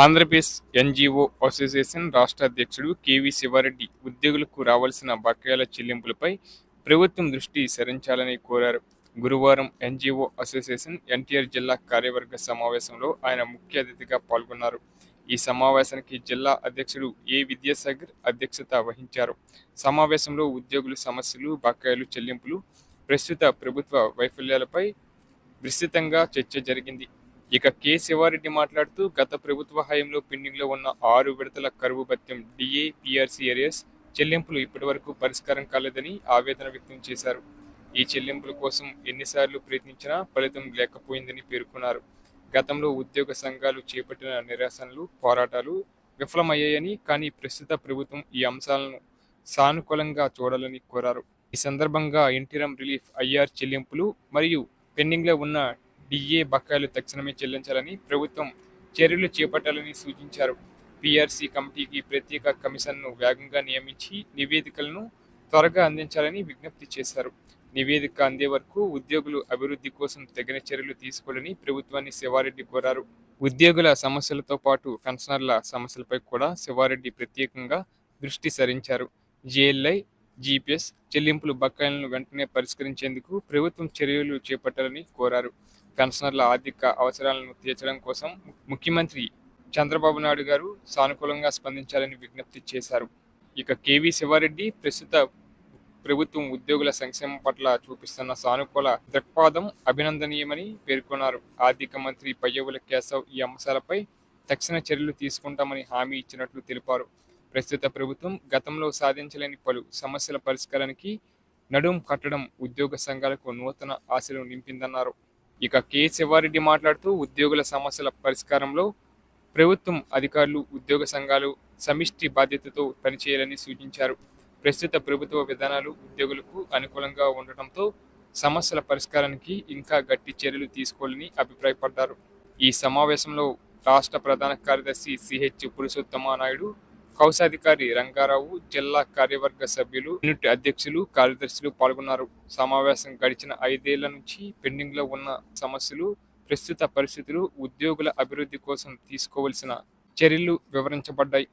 Andhra Pradesh NGO association రాష్ట్ర అధ్యక్షుడు KV Sivareddy ఉద్యోగులకు రావాల్సిన బకాయిల చెల్లింపులపై ప్రభుత్వం దృష్టి సరించాలని కోరారు. గురువారం ఎన్జీఓ అసోసియేషన్ ఎన్టీఆర్ జిల్లా కార్యవర్గ సమావేశంలో ఆయన ముఖ్య అతిథిగా పాల్గొన్నారు. ఈ సమావేశానికి జిల్లా అధ్యక్షుడు ఏ విద్యాసాగర్ అధ్యక్షత వహించారు. సమావేశంలో ఉద్యోగుల సమస్యలు బకాయిలు చెల్లింపులు ప్రస్తుత ప్రభుత్వ వైఫల్యాలపై విస్తృతంగా చర్చ జరిగింది. ఇక కె శివారెడ్డి మాట్లాడుతూ గత ప్రభుత్వ హయాంలో పెండింగ్లో ఉన్న ఆరు విడతల కరువు భత్యం డిఏ పిఆర్సీ చెల్లింపులు ఇప్పటివరకు పరిష్కారం కాలేదని ఆవేదన వ్యక్తం చేశారు. ఈ చెల్లింపుల కోసం ఎన్నిసార్లు ప్రయత్నించినా ఫలితం లేకపోయిందని పేర్కొన్నారు. గతంలో ఉద్యోగ సంఘాలు చేపట్టిన నిరసనలు పోరాటాలు విఫలమయ్యాయని కానీ ప్రస్తుత ప్రభుత్వం ఈ అంశాలను సానుకూలంగా చూడాలని కోరారు. ఈ సందర్భంగా ఇంటిరం రిలీఫ్ ఐఆర్ చెల్లింపులు మరియు పెండింగ్లో ఉన్న డిఏ బకాయిలు తక్షణమే చెల్లించాలని ప్రభుత్వం చర్యలు చేపట్టాలని సూచించారు. పిఆర్సీ కమిటీకి ప్రత్యేక కమిషన్ను వేగంగా నియమించి నివేదికలను త్వరగా అందించాలని విజ్ఞప్తి చేశారు. నివేదిక అందే వరకు ఉద్యోగులు అభివృద్ధి కోసం తగిన చర్యలు తీసుకోవాలని ప్రభుత్వాన్ని శివారెడ్డి కోరారు. ఉద్యోగుల సమస్యలతో పాటు పెన్షనర్ల సమస్యలపై కూడా శివారెడ్డి ప్రత్యేకంగా దృష్టి సారించారు. జేఎల్ఐ జీపీఎస్ చెల్లింపులు బకాయిలను వెంటనే పరిష్కరించేందుకు ప్రభుత్వం చర్యలు చేపట్టాలని కోరారు. పెన్షనర్ల ఆర్థిక అవసరాలను తీర్చడం కోసం ముఖ్యమంత్రి చంద్రబాబు నాయుడు గారు సానుకూలంగా స్పందించాలని విజ్ఞప్తి చేశారు. ఇక కేవీ శివారెడ్డి ప్రస్తుత ప్రభుత్వం ఉద్యోగుల సంక్షేమం పట్ల చూపిస్తున్న సానుకూల దృక్పాదం అభినందనీయమని పేర్కొన్నారు. ఆర్థిక మంత్రి పయ్యవుల కేశవ్ ఈ అంశాలపై తక్షణ చర్యలు తీసుకుంటామని హామీ ఇచ్చినట్లు తెలిపారు. ప్రస్తుత ప్రభుత్వం గతంలో సాధించలేని పలు సమస్యల పరిష్కారానికి నడుం కట్టడం ఉద్యోగ సంఘాలకు నూతన ఆశలు నింపిందన్నారు. ఇక కె శివారెడ్డి మాట్లాడుతూ ఉద్యోగుల సమస్యల పరిష్కారంలో ప్రభుత్వం అధికారులు ఉద్యోగ సంఘాలు సమిష్టి బాధ్యతతో పనిచేయాలని సూచించారు. ప్రస్తుత ప్రభుత్వ విధానాలు ఉద్యోగులకు అనుకూలంగా ఉండటంతో సమస్యల పరిష్కారానికి ఇంకా గట్టి చర్యలు తీసుకోవాలని అభిప్రాయపడ్డారు. ఈ సమావేశంలో రాష్ట్ర ప్రధాన కార్యదర్శి సిహెచ్ పురుషోత్తమ నాయుడు కౌశాధికారి రంగారావు జిల్లా కార్యవర్గ సభ్యులు యూనిట్ అధ్యక్షులు కార్యదర్శులు పాల్గొన్నారు. సమావేశం గడిచిన ఐదేళ్ళ నుంచి పెండింగ్లో ఉన్న సమస్యలు ప్రస్తుత పరిస్థితులు ఉద్యోగుల అభివృద్ధి కోసం తీసుకోవలసిన చర్యలు వివరించబడ్డాయి.